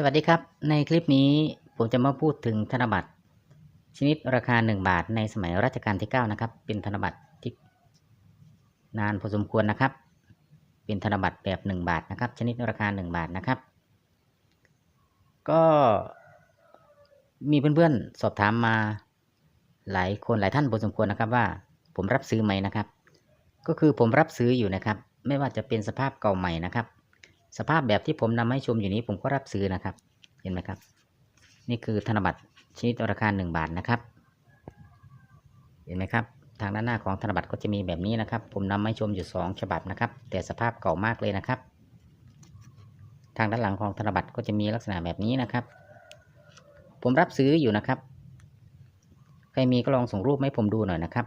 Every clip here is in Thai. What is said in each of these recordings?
สวัสดีครับ ในคลิปนี้ผมจะมาพูดถึงธนบัตรชนิดราคา 1 บาทในสมัยรัชกาลที่ 9 นะครับ เป็นธนบัตรที่นานพอสมควรนะครับ เป็นธนบัตรแบบ 1 บาทนะครับ ชนิดราคา 1 บาทนะครับ ก็มีเพื่อนๆสอบถามมาหลายคนหลายท่านพอสมควรนะครับว่าผมรับซื้อไหมนะครับ ก็คือผมรับซื้ออยู่นะครับ ไม่ว่าจะเป็นสภาพเก่าใหม่นะครับ สภาพแบบที่ผมนำให้ชมอยู่นี้ผมก็รับซื้อนะครับ เห็นไหมครับ นี่คือธนบัตรชนิดราคา1บาทนะครับ เห็นไหมครับ ทางด้านหน้าของธนบัตรก็จะมีแบบนี้นะครับ ผมนำให้ชมอยู่2ฉบับนะครับ แต่สภาพเก่ามากเลยนะครับ ทางด้านหลังของธนบัตรก็จะมีลักษณะแบบนี้นะครับ ผมรับซื้ออยู่นะครับ ใครมีก็ลองส่งรูปให้ผมดูหน่อยนะครับ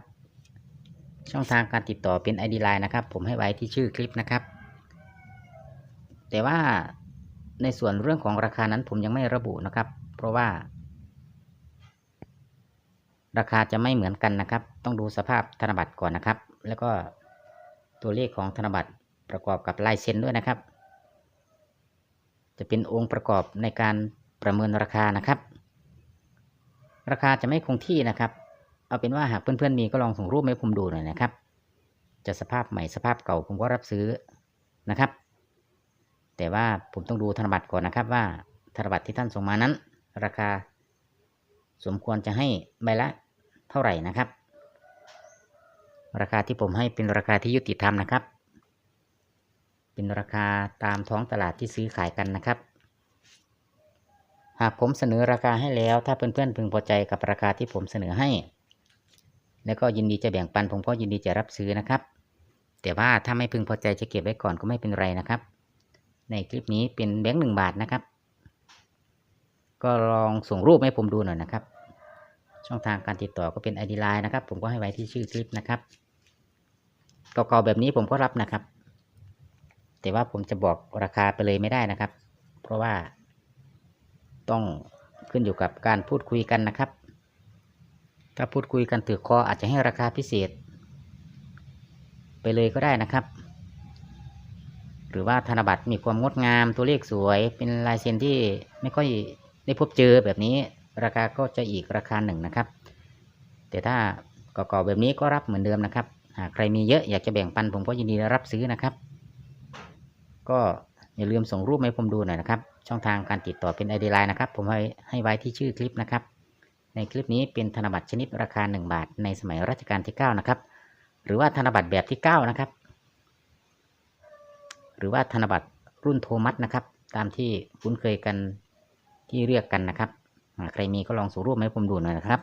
ช่องทางการติดต่อเป็น ID Line นะครับ ผมให้ไว้ที่ชื่อคลิปนะครับ แต่ว่าในส่วนเรื่องของราคานั้นผมยังไม่ระบุนะครับ เพราะว่า ราคาจะไม่เหมือนกันนะครับ ต้องดูสภาพธนบัตรก่อนนะครับ แล้วก็ตัวเลขของธนบัตรประกอบกับลายเซ็นด้วยนะครับ จะเป็นองค์ประกอบในการประเมินราคานะครับ ราคาจะไม่คงที่นะครับ เอาเป็นว่าหากเพื่อนๆมีก็ลองส่งรูปให้ผมดูหน่อยนะครับ จะสภาพใหม่สภาพเก่าผมก็รับซื้อนะครับ แต่ว่าผมต้องดูธนบัตรก่อนนะครับว่าธนบัตรที่ท่านส่งมานั้น ราคา สมควรจะให้ใบละเท่าไหร่นะครับ ราคาที่ผมให้เป็นราคาที่ยุติธรรมนะครับ เป็นราคาตามท้องตลาดที่ซื้อขายกันนะครับ หากผมเสนอราคาให้แล้ว ถ้าเพื่อนๆพึงพอใจกับราคาที่ผมเสนอให้ แล้วก็ยินดีจะแบ่งปันผมก็ยินดีจะรับซื้อนะครับ แต่ว่าถ้าไม่พึงพอใจจะเก็บไว้ก่อนก็ไม่เป็นไรนะครับ ในคลิปนี้เป็นแบงค์หนึ่งบาทนะครับ ก็ลองส่งรูปให้ผมดูหน่อยนะครับ ช่องทางการติดต่อก็เป็น ID Line นะครับ ผมก็ให้ไว้ที่ชื่อคลิปนะครับก่าๆแบบนี้ผมก็รับนะครับ แต่ว่าผมจะบอกราคาไปเลยไม่ได้นะครับ เพราะว่าต้องขึ้นอยู่กับการพูดคุยกันนะครับ ถ้าพูดคุยกันถือคออาจจะให้ราคาพิเศษ ไปเลยก็ได้นะครับ หรือว่าธนบัตรมีความงดงามตัวเลขสวย เป็นลายเซ็นที่ไม่ค่อยได้พบเจอแบบนี้ราคาก็จะอีกราคาหนึ่งนะครับ แต่ถ้าก่าๆแบบนี้ก็รับเหมือนเดิมนะครับหากใครมีเยอะอยากจะแบ่งปันผมก็ยินดีรับซื้อนะครับ ก็อย่าลืมส่งรูปให้ผมดูหน่อยนะครับ ช่องทางการติดต่อเป็น ID Line นะครับ ผมให้ให้ไว้ที่ชื่อคลิปนะครับ ในคลิปนี้เป็นธนบัตรชนิดราคา 1 บาท ในสมัยรัชกาลที่ 9 นะครับ หรือว่าธนบัตรแบบที่ 9 นะครับ หรือว่าธนบัตรรุ่นโทมัสนะครับ ตามที่คุ้นเคยกันที่เรียกกันนะครับ ใครมีก็ลองส่งรูปมาให้ผมดูหน่อยนะครับ